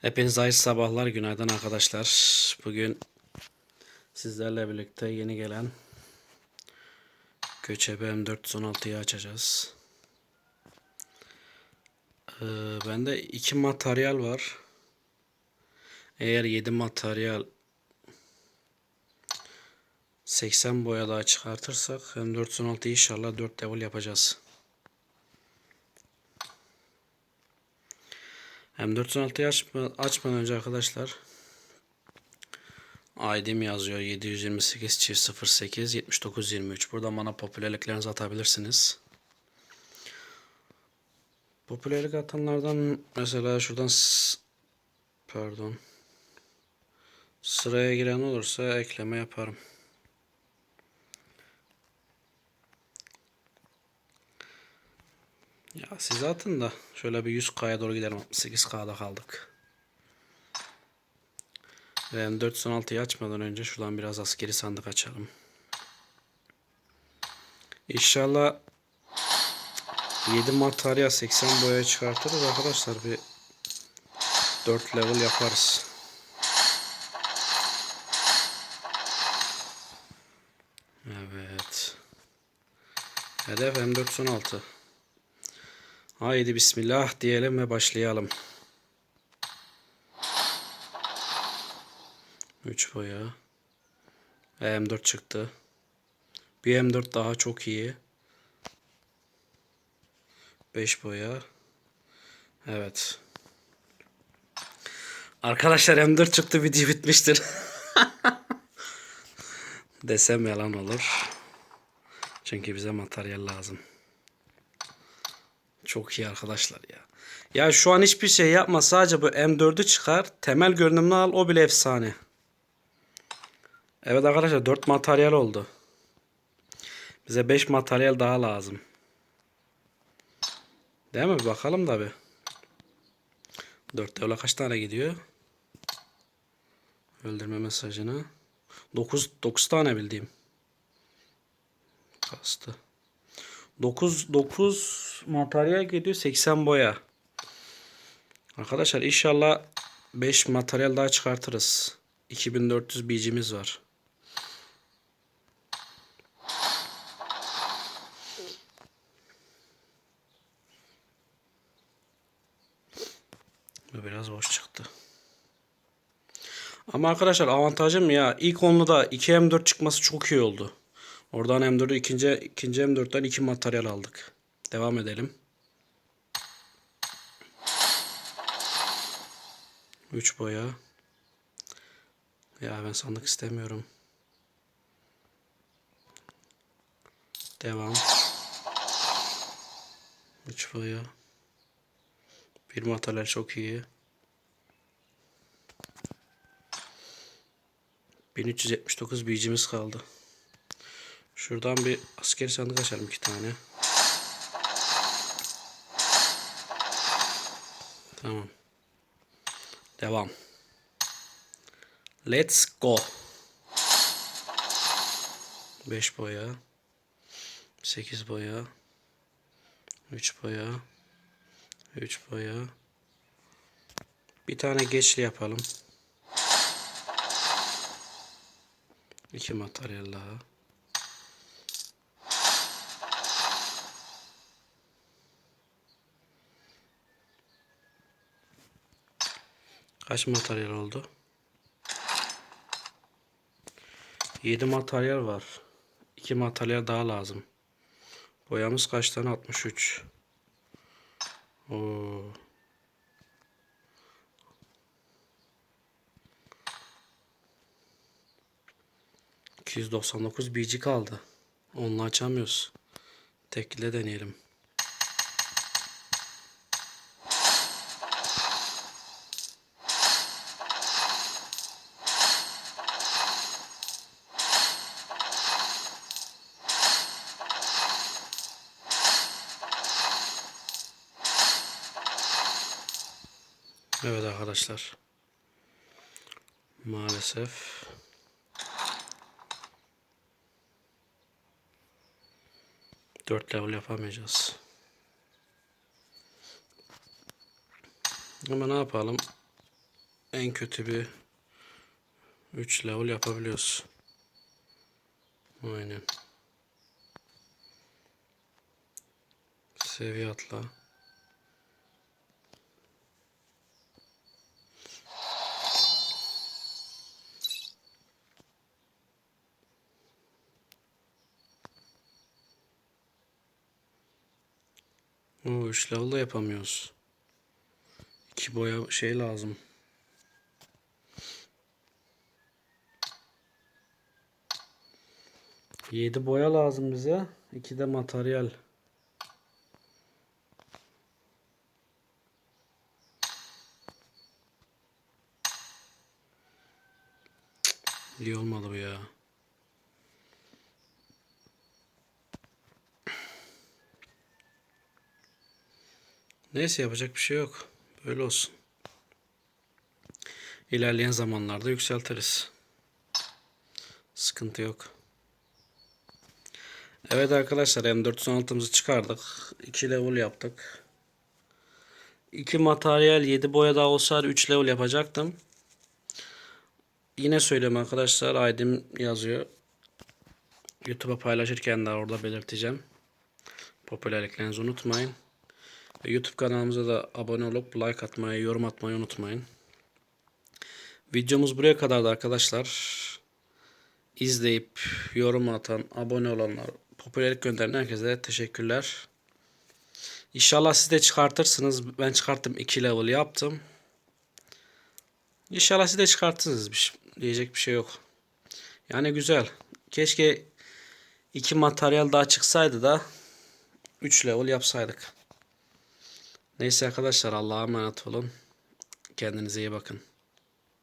Hepinize hayırlı sabahlar, günaydın arkadaşlar. Bugün sizlerle birlikte yeni gelen Göçebe M416'yı açacağız. Ee, bende iki materyal var. Eğer 7 materyal 80 boya daha çıkartırsak M416 inşallah 4 level yapacağız. M416'yı açma, açmadan önce arkadaşlar ID'm yazıyor 728 çift 08 7923. Buradan bana popülerliklerinizi atabilirsiniz. Popülerlik atanlardan mesela şuradan pardon sıraya giren olursa ekleme yaparım. Ya siz atın da şöyle bir 100K'ya doğru gidelim. 68K'da kaldık. Ve M416'yı açmadan önce şuradan biraz askeri sandık açalım. İnşallah 7 materyal 80 boya çıkartırız arkadaşlar. Bir 4 level yaparız. Evet. Hedef M416. Haydi bismillah diyelim ve başlayalım. 3 boya. M4 çıktı. Bir M4 daha çok iyi. 5 boya. Evet. Arkadaşlar M4 çıktı video bitmiştir. Desem yalan olur. Çünkü bize materyal lazım. Çok iyi arkadaşlar ya. Ya şu an hiçbir şey yapma. Sadece bu M4'ü çıkar. Temel görünümünü al. O bile efsane. Evet arkadaşlar 4 materyal oldu. Bize 5 materyal daha lazım. Değil mi? Bakalım da bir. 4 devle kaç tane gidiyor? Öldürme mesajını. 9 9 tane bildiğim. Kastı. 9 9 materyal gidiyor 80 boya. Arkadaşlar inşallah 5 materyal daha çıkartırız. 2400 BG'miz var. Biraz boş çıktı. Ama arkadaşlar avantajım ya ilk onluda 2 M4 çıkması çok iyi oldu. Oradan M4'ü ikinci, ikinci M4'ten 2 materyal aldık. Devam edelim. 3 boya. Ya ben sandık istemiyorum. Devam. 3 boya. Bir materyal çok iyi. 1379 BG'miz kaldı. Şuradan bir askeri sandık açalım iki tane. Tamam. Devam. Let's go. 5 boya. 8 boya. 3 boya. 3 boya. Bir tane geçli yapalım. İki materyal daha. Kaç materyal oldu? 7 materyal var. 2 materyal daha lazım. Boyamız kaç tane? 63. Oo. ...299 BG kaldı. Onunla açamıyoruz. Tekle deneyelim. Evet arkadaşlar. Maalesef. Dört level yapamayacağız. Ama ne yapalım? en kötü bir 3 level yapabiliyoruz. Aynen. Seviye atla. O 3 level da yapamıyoruz. 2 boya şey lazım. Yedi boya lazım bize. İki de materyal. İyi olmadı bu ya. Neyse yapacak bir şey yok. Böyle olsun. İlerleyen zamanlarda yükseltiriz. Sıkıntı yok. Evet arkadaşlar M416'mızı çıkardık. 2 level yaptık. 2 materyal 7 boya daha olsaydı 3 level yapacaktım. Yine söyleyeyim arkadaşlar ID'm yazıyor. YouTube'a paylaşırken de orada belirteceğim. Popülerliklerinizi unutmayın. YouTube kanalımıza da abone olup like atmayı, yorum atmayı unutmayın. Videomuz buraya kadardı arkadaşlar. İzleyip yorum atan, abone olanlar, popülerlik gönderen herkese teşekkürler. İnşallah siz de çıkartırsınız. Ben çıkarttım 2 level yaptım. İnşallah siz de çıkartırsınız. Diyecek bir şey yok. Yani güzel. Keşke iki materyal daha çıksaydı da 3 level yapsaydık. Neyse arkadaşlar Allah'a emanet olun. Kendinize iyi bakın.